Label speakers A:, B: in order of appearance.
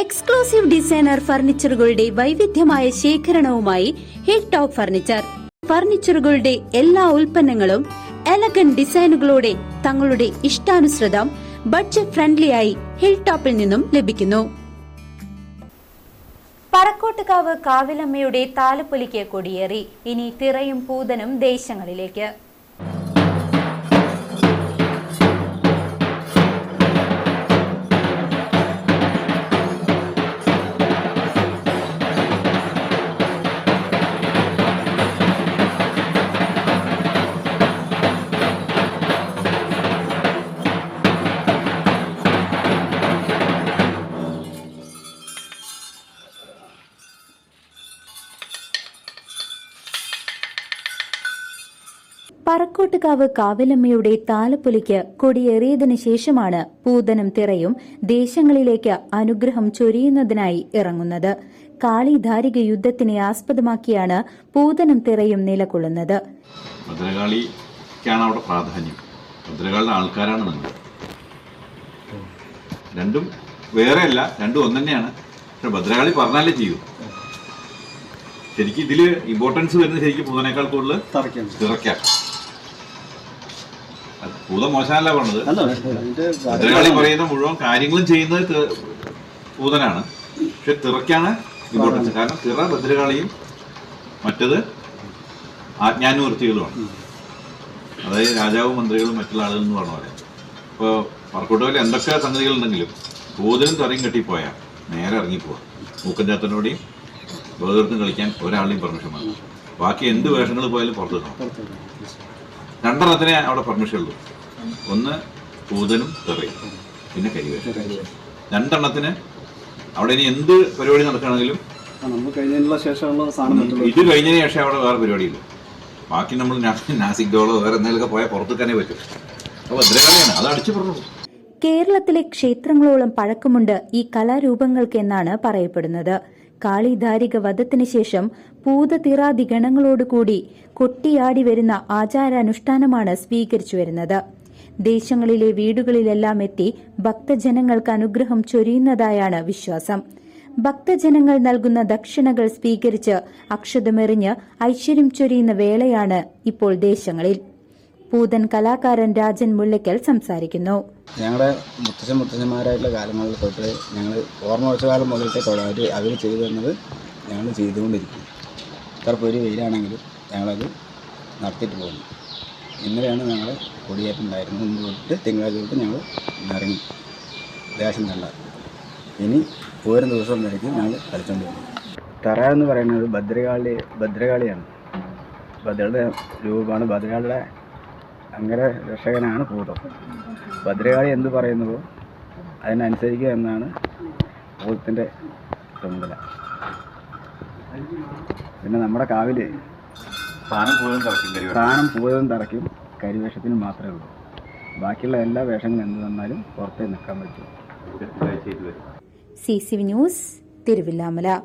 A: Exclusive designer ഫർണിച്ചറുകളുടെ വൈവിധ്യമായ ശേഖരണവുമായി ഹിൽ ടോപ്പ് ഫർണിച്ചർ ഫർണിച്ചറുകളുടെ എല്ലാ ഉൽപ്പന്നങ്ങളും എലഗൻ ഡിസൈനുകളോടെ തങ്ങളുടെ ഇഷ്ടാനുസൃതം ബഡ്ജറ്റ് ഫ്രണ്ട്ലിയായി ഹിൽ ടോപ്പിൽ നിന്നും ലഭിക്കുന്നു. പറക്കോട്ടുകാവ് കാവിലമ്മയുടെ താലപ്പൊലിക്ക് കൊടിയേറി. ഇനി തിറയും പൂതനും ദേശങ്ങളിലേക്ക്. പറക്കോട്ടുകാവ് കാവലമ്മയുടെ താലപ്പൊലിക്ക് കൊടിയേറിയതിനു ശേഷമാണ് പൂതനം തിറയും ദേശങ്ങളിലേക്ക് അനുഗ്രഹം ചൊരിയുന്നതിനായി ഇറങ്ങുന്നത്. കാളിധാരിക യുദ്ധത്തിനെ ആസ്പദമാക്കിയാണ് പൂതനം തിറയും നിലകൊള്ളുന്നത്.
B: ഭദ്രകാളിക്കാണ് അവിടെ പ്രാധാന്യം. ഭദ്രകാളിയുടെ ആൾക്കാരാണ് നിങ്ങൾ രണ്ടും വേറെയല്ല രണ്ടും ഒന്ന് തന്നെയാണ് പക്ഷെ ഭദ്രകാളി പറഞ്ഞാലേ ചെയ്യൂ. ശരിക്കും ഇതിൽ ഇമ്പോർട്ടൻസ് വരുന്നത് ശരിക്കും പൂതനേക്കാൾ കൂടുതൽ
C: തറയ്ക്കാണ്.
B: പൂത മോശമല്ല പറഞ്ഞത്. ഭദ്രകാളി പറയുന്ന മുഴുവൻ കാര്യങ്ങളും ചെയ്യുന്നത് ഭൂതനാണ്. പക്ഷെ തിറയ്ക്കാണ് ഇമ്പോർട്ടൻസ്. കാരണം തിറ ഭദ്രകാളിയും മറ്റത് ആജ്ഞാനുവർത്തികളുമാണ് അതായത് രാജാവും മന്ത്രികളും മറ്റുള്ള ആളുകൾ എന്ന് പറഞ്ഞ പോലെ. ഇപ്പോൾ പറക്കോട്ടുപോലെ എന്തൊക്കെ സംഗതികളുണ്ടെങ്കിലും ഭൂതനും തറയും കെട്ടിപ്പോയാൽ നേരെ ഇറങ്ങിപ്പോവാം മൂക്കൻ ചാത്തനോടെയും ബോധർത്തും കളിക്കാൻ ഒരാളെയും പെർമിഷൻ വേണം. ബാക്കി എന്ത് വേഷങ്ങൾ പോയാലും പുറത്തു നിൽക്കണം. രണ്ടെണ്ണത്തിനെ അവിടെ പെർമിഷൻ ഉള്ളൂ. ഒന്ന് പൂതനും തെറയും പിന്നെ കരിവേഷം രണ്ടെണ്ണത്തിന് അവിടെ ഇനി എന്ത് പരിപാടി നടക്കുകയാണെങ്കിലും
C: നമ്മൾ കഴിഞ്ഞതിനുള്ള ശേഷമുള്ള സാധനം മറ്റുള്ള
B: ഇത് കഴിഞ്ഞതിന് ശേഷം അവിടെ വേറെ പരിപാടിയില്ല. ബാക്കി നമ്മൾ നാസിക് ഡോളോ വേറെ എന്തെങ്കിലുമൊക്കെ പോയാൽ പുറത്തേക്കാനേ പറ്റും. അപ്പോൾ ഭദ്രകാളിയാണ്. അത് അടിച്ചു പറഞ്ഞു
A: കേരളത്തിലെ ക്ഷേത്രങ്ങളോളം പഴക്കമുണ്ട് ഈ കലാരൂപങ്ങൾക്ക് എന്നാണ് പറയപ്പെടുന്നത്. കാളിധാരിക വധത്തിന് ശേഷം പൂതതിറാദി ഗണങ്ങളോടുകൂടി കൊട്ടിയാടി വരുന്ന ആചാരാനുഷ്ഠാനമാണ് സ്വീകരിച്ചു വരുന്നത്. ദേശങ്ങളിലെ വീടുകളിലെല്ലാം എത്തി ഭക്തജനങ്ങൾക്ക് അനുഗ്രഹം ചൊരിയുന്നതായാണ് വിശ്വാസം. ഭക്തജനങ്ങൾ നൽകുന്ന ദക്ഷിണകൾ സ്വീകരിച്ച് അക്ഷതമെറിഞ്ഞ് ഐശ്വര്യം ചൊരിയുന്ന വേളയാണ് ഇപ്പോൾ ദേശങ്ങളിൽ. പൂതൻ കലാകാരൻ രാജൻ മുല്ലയ്ക്കൽ സംസാരിക്കുന്നു.
D: ഞങ്ങളുടെ മുത്തച്ഛൻ മുത്തച്ഛന്മാരായിട്ടുള്ള കാലങ്ങളിൽ തൊട്ട് ഞങ്ങൾ ഓർമ്മ വെച്ച കാലം മുതലത്തെ അവർ അവർ ചെയ്തു തന്നത് ഞങ്ങൾ ചെയ്തുകൊണ്ടിരിക്കും എത്ര പേര് വെയിലാണെങ്കിലും ഞങ്ങളത് നടത്തിയിട്ട് പോകുന്നു. ഇന്നലെയാണ് ഞങ്ങൾ കൊടിയേറ്റുണ്ടായിരുന്നത് ഇന്ന് തൊട്ട് തിങ്കളാഴ്ച തൊട്ട് ഞങ്ങൾ ഇറങ്ങി ദേശം നല്ല. ഇനി ഓരോ ദിവസം വരയ്ക്കും ഞങ്ങൾ കളിച്ചുകൊണ്ടിരിക്കും തറ എന്ന് പറയുന്നത് ഭദ്രകാളി ഭദ്രകാളിയാണ്. ഭദ്രയുടെ രൂപമാണ്. ഭദ്രകാളിയുടെ അങ്ങനെ രക്ഷകനാണ് ഭൂതം. ഭദ്രകാളി എന്ത് പറയുന്നുവോ അതിനനുസരിക്കുക എന്നാണ് ഭൂതത്തിന്റെ ചുമതല. പിന്നെ നമ്മുടെ കാവിൽ
B: കരിവേഷം
D: പൂതം തറയ്ക്കും കരിവേഷത്തിന് മാത്രമേ ഉള്ളൂ. ബാക്കിയുള്ള എല്ലാ വേഷങ്ങളും എന്ത് തന്നാലും പുറത്തേ നിൽക്കാൻ പറ്റും.
A: C C V news Thiruvilwamala.